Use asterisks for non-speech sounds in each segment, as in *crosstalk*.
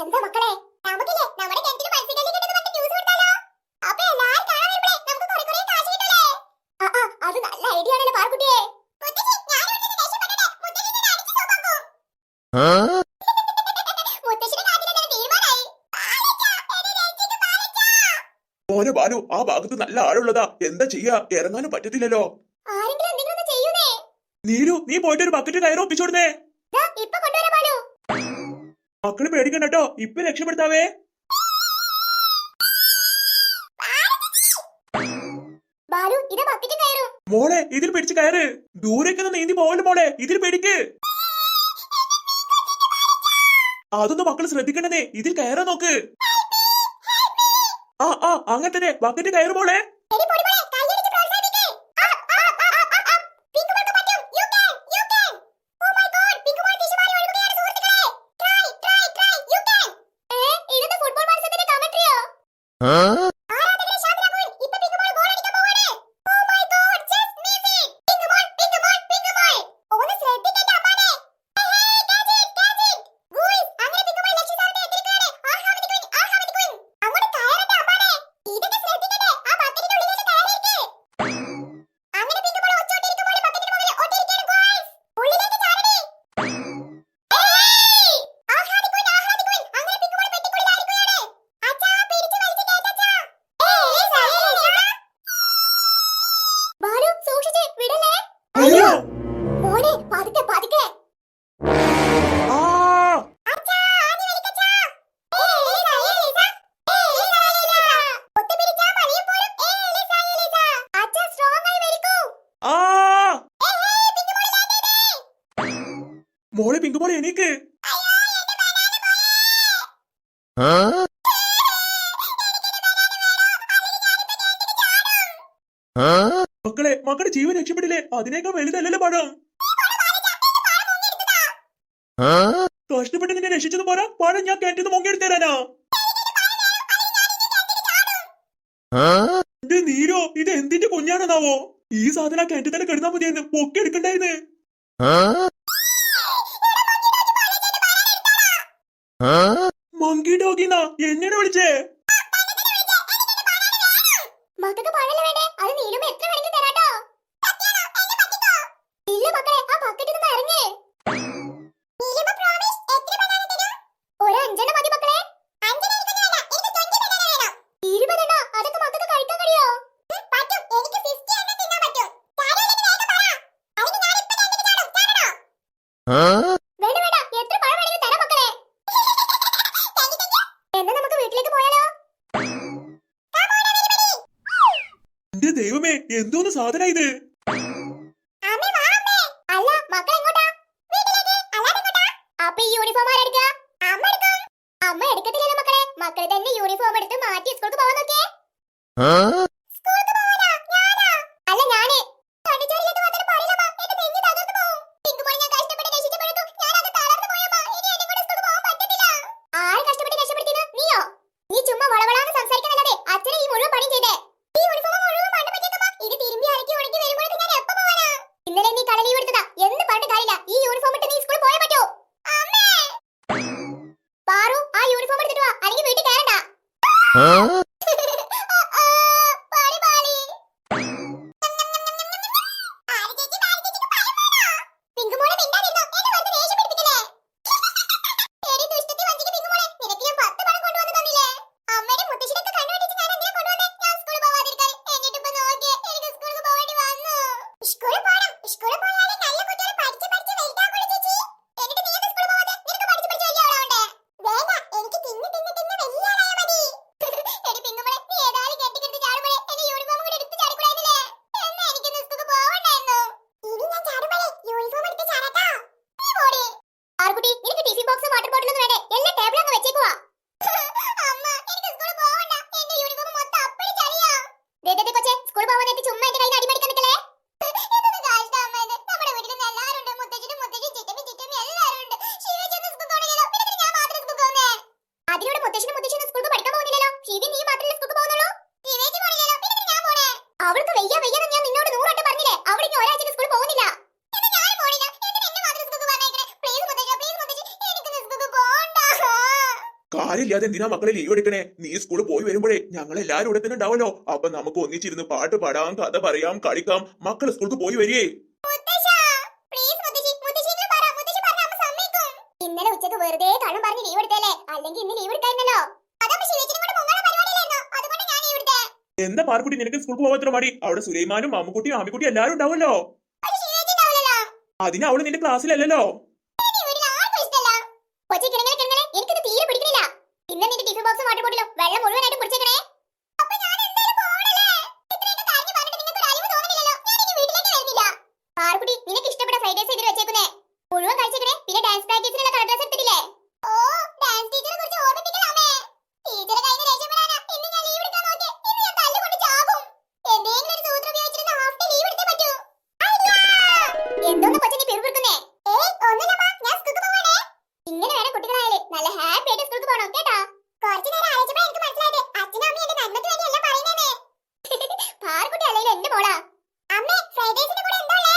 എന്താ മക്കളെ നമ്മുടെ ന്യൂസ് കൊടുത്താലോ കാണാൻ നമുക്ക് ആ അത് നല്ല ഐഡിയ ആ ഭാഗത്ത് നല്ല ആളുള്ളതാ. എന്താ ചെയ്യാ? ഇറങ്ങാനും പറ്റത്തില്ലല്ലോ. നീരു നീ പോയിട്ട് ഒരു ബക്കറ്റ് കയറി ഒപ്പിച്ചോടുന്നേ മക്കൾ പേടിക്കണ്ട കേട്ടോ ഇപ്പൊ രക്ഷപ്പെടുത്താവേ. മോളെ ഇതിൽ പിടിച്ച് കയറ്. ദൂരേക്കൊന്ന് നീന്തി പോവല്ലോ മോളെ ഇതിൽ പിടിക്ക്. അതൊന്നും മക്കൾ ശ്രദ്ധിക്കണ്ടേ ഇതിൽ കയറാൻ നോക്ക്. ആ ആ അങ്ങനെ തന്നെ ബക്കറ്റ് കയറുമോളെ മോളെ പിങ്ക് മോളെ എനിക്ക് മക്കളെ മക്കളുടെ ജീവൻ രക്ഷപ്പെട്ടില്ലേ? അതിനേക്കാൾ വലുതല്ലല്ലോ പടം. കഷ്ടപ്പെട്ട് നിന്നെ രക്ഷിച്ചത് പോരാ. പഴം ഞാൻ കയറ്റത് മുങ്ങിയെടുത്ത് തരാനാ നീരോ? ഇത് എന്തിന്റെ കുഞ്ഞാണെന്നാവോ? ഈ സാധനം കയറ്റത്തന്നെ കിടന്നാ മതിയായിരുന്നു പൊക്കി എടുക്കണ്ടായിരുന്നു മങ്കി ഡോഗിന്നാ എന്നെ വിളിച്ചേ? മക്കൾക്ക് പണല്ലേ വേണ്ടേ? അത് നീലുമ എത്ര വേണമെങ്കിലും തരാട്ടോ. ഇല്ല മക്കളെ ആ ബക്കറ്റിൽ നിന്ന് ഇറങ്ങേ. മതി മക്കളെ. Huh? എന്തോന്ന് സാധന ഇത്? മക്കളെ. തന്നെ യൂണിഫോം മാറ്റി സ്കൂൾക്ക് പോകാൻ ഞാനേ? ആര് നീയോ? നീ ചുമ്മാ വളവളാന്ന് സംസാരിക്കുന്നല്ലാതെ അച്ഛനെ ഈ മുഴുവൻ പണി ചെയ്തേ. 嗯 കാര്യമില്ലാതെ എന്തിനാ മക്കളെ ലീവ് എടുക്കണേ? നീ സ്കൂളിൽ പോയി വരുമ്പോഴേ ഞങ്ങൾ എല്ലാവരും ഇവിടെ തന്നെ ഉണ്ടാവല്ലോ. അപ്പൊ നമുക്ക് ഒന്നിച്ചിരുന്ന് പാട്ട് പാടാം കഥ പറയാം കളിക്കാം. മക്കൾ സ്കൂൾക്ക് പോയി വരികേ ഇന്നലെ ഉച്ചയ്ക്ക് വെറുതെ കള്ളം പറഞ്ഞ് ലീവ് എടുത്തല്ലേ അല്ലെങ്കിൽ ഇന്ന് ലീവ് എടുക്കായിരുന്നല്ലോ. എന്താ പാർക്കുട്ടി നിനക്ക് സ്കൂൾ പോകാത്ര മടി? അവിടെ സുലൈമാനും മാമുക്കുട്ടിയും ആമിക്കുട്ടിയും എല്ലാരും ഉണ്ടാവല്ലോ. അതിന് അവൾ നിന്റെ ക്ലാസ്സിലല്ലോ വാട്ടർ ബോട്ടിലും വെള്ളം മുഴുവനായിട്ട് കുടിച്ചേക്കണേ അപ്പൊ ഞാൻ എന്തായാലും പോകണല്ലേ ഇത്രയൊക്കെ കരഞ്ഞു പറഞ്ഞിട്ട് നിങ്ങൾക്ക് ഒരു അലിവ് തോന്നുന്നില്ലല്ലോ ഞാൻ ഇനി വീട്ടിലേക്ക് വരുന്നില്ല പാർക്കുട്ടി നിനക്ക് ഇഷ്ടപ്പെട്ട ഫ്രൈഡ് റൈസ് ഇതിൽ വെച്ചേക്കുന്നേ മുഴുവൻ കഴിച്ചേക്കണേ പിന്നെ ഡാൻസ് പ്രാക്ടീസിനുള്ള കളർ ഡ്രസ് എടുത്തിട്ടില്ലേ ഓ ഡാൻസ് ടീച്ചറെ കുറിച്ച് ഓർമ്മിപ്പിക്കലാമേ ടീച്ചറെ കഴിഞ്ഞ രക്ഷപ്പെടാനാ ഇന്ന് ഞാൻ ലീവ് എടുക്കാൻ നോക്കി ഇന്ന് ഞാൻ തല്ലുകൊണ്ട് ചാകും എന്തെങ്കിലും ഒരു സൂത്രം ഉപയോഗിച്ചിട്ട് ഹാഫ് ഡേ ലീവ് എടുത്തേ പറ്റൂ എന്തോന്ന് കൊച്ചിനെ പിറുപിറുക്കുന്നേ ഏയ് ഒന്നുമില്ലമ്മ ഞാൻ സ്കൂൾക്ക് പോവാണേ ഇങ്ങനെ വേണം കുട്ടികളായാലേ നല്ല ഹാപ്പി ആയിട്ട് സ്കൂൾക്ക് പോകണം കേട്ടോ കുറച്ചു നേരം ആലോചിച്ചപ്പോൾ എനിക്ക് മനസ്സിലായത് അച്ഛനും അമ്മയും എന്റെ നന്മയ്ക്ക് വേണ്ടി എല്ലാം പറയുന്നേനെ പാർക്കുട്ടി അല്ലെങ്കിൽ എന്റെ മോളാ അമ്മേ ഫ്രൈഡ് റൈസിന്റെ കൂടെ എന്താ ഉള്ളേ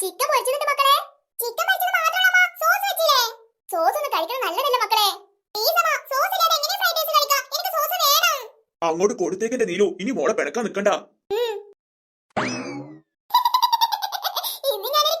ചിക്കൻ പൊരിച്ചതുണ്ട് മക്കളെ ചിക്കൻ പൊരിച്ചത് മാത്രമല്ല സോസ് വെച്ചില്ലേ സോസ് ഒന്ന് കഴിക്കണം നല്ലതല്ല മക്കളെ പ്ലീസ് അമ്മ സോസ് ഇല്ലാതെ എങ്ങനെ ഫ്രൈഡ് റൈസ് കഴിക്കാം എനിക്ക് സോസ് വേണം അങ്ങോട്ട് കൊടുത്തേക്കിന്റെ നീലു ഇനി മോളെ പിണക്കാൻ നിക്കണ്ട ഇന്ന് ഞാനൊരു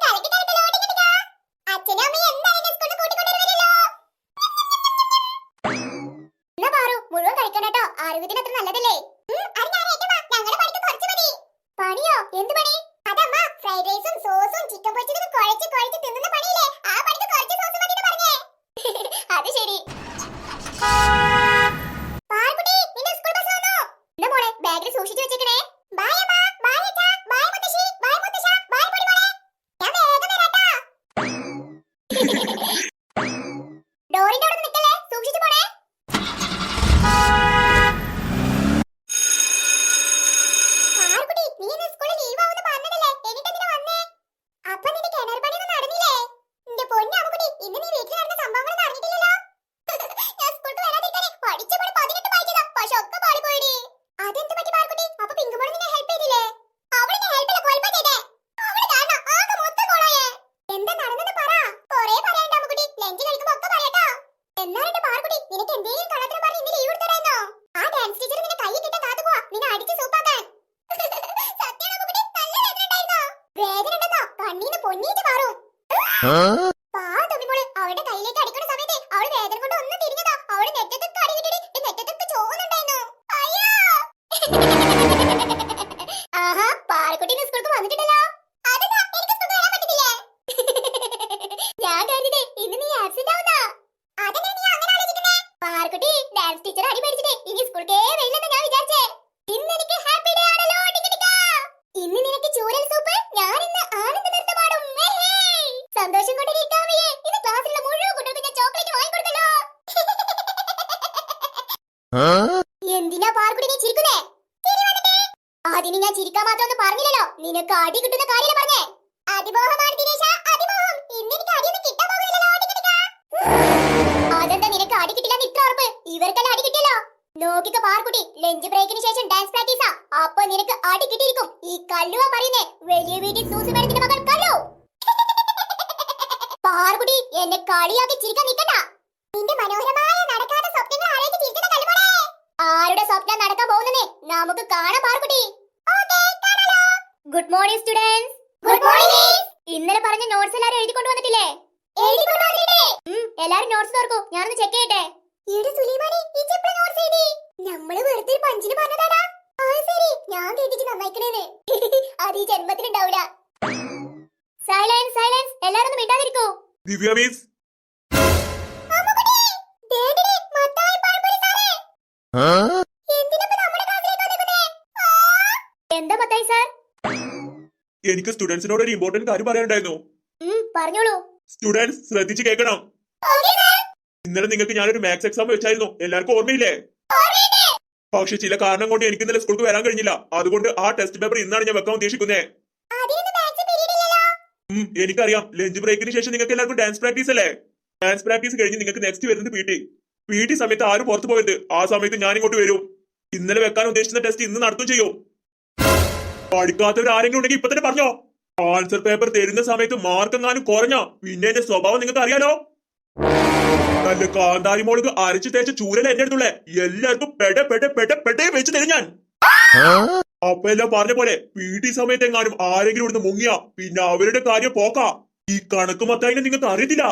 പാവം തൊമ്മിമോൾ, അവളുടെ കയ്യിലേക്ക് അടിക്കുന്ന സമയത്ത് അവൾ വേദന കൊണ്ട് ഒന്ന് തിരിഞ്ഞതാ. അവൾ നെറ്റത്തൊക്കെ അടി കിട്ടിയിട്ട് ഈ നെറ്റത്തൊക്കെ ചോവുന്നുണ്ടായിരുന്നു. അയ്യോ! ആഹാ, പാറക്കുട്ടി ഇന്ന് സ്കൂൾക്ക് വന്നിട്ടുണ്ടല്ലോ. അതെന്താ, എനിക്ക് സ്കൂൾക്ക് വരാൻ പറ്റുന്നില്ലേ? ഞാൻ കരുതിയതേ, ഇന്ന് നീ absent ആവുന്നാ. അതെങ്ങനെ നീ അങ്ങനെ ആലോചിക്കുന്നെ? ഡാൻസ് ടീച്ചർ അടി പഠിച്ചിട്ട് ഇനി സ്കൂൾക്കേ വരില്ലെന്ന് ഞാൻ വിചാരിച്ചേ. ഇന്ന് എനിക്ക് ഹാപ്പി ഡേ ആണല്ലോ. ഇന്ന് നിനക്ക് ചൂരൽ സൂപ്പ് ഞാൻ ഇന്ന് ആനന്ദ നൃത്തമാടും ഹേ, ഹേ. സന്തോഷം കൊണ്ട് ഇരിക്കാൻ വയ്യേ ഇന്ന് ക്ലാസ്സിലുള്ള മുഴുവൻ കുട്ടികൾക്ക് ഞാൻ ചോക്ലേറ്റ് വാങ്ങിക്കൊടുത്തല്ലോ എന്തിനാ പാർക്കുട്ടി നീ ചിരിക്കുന്നേ. അതിന് ഞാൻ ചിരിക്കാൻ മാത്രം ഒന്നും പറഞ്ഞില്ലല്ലോ നിനക്ക് അടി കിട്ടുന്ന കാര്യം പറഞ്ഞേ അതിമോഹമാണ് ദിനേശ അതിമോഹം ഇന്ന് എനിക്ക് അടിയൊന്നും കിട്ടാൻ പോകുന്നില്ലല്ലോ അതെന്താ നിനക്ക് അടി കിട്ടില്ല ഇവർക്കെല്ലാം അടി കിട്ടിയല്ലോ. നോക്കിക്ക പാർക്കുട്ടി ലഞ്ച് ബ്രേക്കിന് ശേഷം ഡാൻസ് പ്രാക്ടീസാ അപ്പൊ നിനക്ക് അടി കിട്ടിയിരിക്കും. ഈ കല്ലുവാ പറയുന്നേ വലിയ വീട്ടിൽ സൂസി മേഡത്തിന്റെ മകൻ കല്ലു. പാർക്കുട്ടി എന്നെ കളിയാക്കി ചിരിക്കാൻ നിക്കണ്ട നിന്റെ മനോഹരമായ നടക്കാത്ത സ്വപ്നങ്ങൾ ആലോചിച്ച് ചിരിക്കുന്ന കല്ലുമോളെ ആരുടെ സ്വപ്നം നടക്കാൻ പോകുന്നേ നമുക്ക് കാണാം Parukutty good morning students good morning ഇന്നലെ പറഞ്ഞ നോട്ട്സ് എല്ലാരും എഴുതി കൊണ്ടുവന്നിട്ടില്ലേ എഴുതി കൊണ്ടുവന്നിട്ടില്ലേ എല്ലാരും നോട്ട്സ് തുറക്കൂ. ഞാനൊന്ന് ചെക്ക് ചെയ്യട്ടെ? എടി സുലൈമാനെ നമ്മൾ വെറുതെ ഒരു പഞ്ചിന് പറഞ്ഞതാടാ. ആ ശരി. ഞാൻ കേട്ടിച്ച് നന്നായിക്കണേന്ന്. *laughs* അത് ഈ ജന്മത്തിലുണ്ടാവില്ല സൈലൻസ് സൈലൻസ് എല്ലാരും ഒന്ന് മിണ്ടാതിരിക്കൂ. ദിവ്യ മീസ് എന്താ മത്തായി സാർ? എനിക്ക് സ്റ്റുഡൻസിനോട് ഒരു ഇമ്പോർട്ടന്റ് കാര്യം പറയാനുണ്ടായിരുന്നു. ഉം, പറഞ്ഞോളൂ. സ്റ്റുഡൻസ് ശ്രദ്ധിച്ച് കേൾക്കണം. ഇന്നലെ നിങ്ങൾക്ക് ഞാനൊരു മാത്സ് എക്സാം വെച്ചായിരുന്നു. എല്ലാവർക്കും ഓർമ്മയില്ലേ? പക്ഷെ ചില കാരണം കൊണ്ട് എനിക്ക് ഇന്നലെ സ്കൂൾക്ക് വരാൻ കഴിഞ്ഞില്ല. അതുകൊണ്ട് ആ ടെസ്റ്റ് പേപ്പർ ഇന്നാണ് ഞാൻ വെക്കാൻ ഉദ്ദേശിക്കുന്നത് എനിക്കറിയാം. ലഞ്ച് ബ്രേക്കിന് ശേഷം നിങ്ങൾക്ക് എല്ലാവർക്കും ഡാൻസ് പ്രാക്ടീസ് അല്ലേ? ഡാൻസ് പ്രാക്ടീസ് കഴിഞ്ഞ് നിങ്ങൾക്ക് നെക്സ്റ്റ് വരുന്നത് പി ടി പി ടി സമയത്ത് ആരും പുറത്തു പോയത് ആ സമയത്ത് ഞാൻ ഇങ്ങോട്ട് വരും. ഇന്നലെ വെക്കാൻ ഉദ്ദേശിക്കുന്ന ടെസ്റ്റ് ഇന്ന് നടത്തും ചെയ്യും. പഠിക്കാത്തവർ ആരെങ്കിലും ഉണ്ടെങ്കിൽ ഇപ്പൊ തന്നെ പറഞ്ഞോ. ആൻസർ പേപ്പർ തരുന്ന സമയത്ത് മാർക്ക് എങ്ങാനും കുറഞ്ഞോ? പിന്നെ എന്റെ സ്വഭാവം നിങ്ങൾക്ക് അറിയാലോ നല്ല കാന്താരി മോൾക്ക് അരച്ചു തേച്ച ചൂരൽ എന്റെ അടുത്തുള്ളേ എല്ലാവർക്കും പെട പെട പെട പെടേ വെച്ച് തരും ഞാൻ. അപ്പൊ എല്ലാം പറഞ്ഞ പോലെ പി ടി സമയത്ത് എങ്ങാനും ആരെങ്കിലും ഇവിടുന്ന് മുങ്ങിയ പിന്നെ അവരുടെ കാര്യം പോക്കാ. ഈ കണക്ക് മത്തായിനെ നിങ്ങൾക്ക് അറിയത്തില്ല.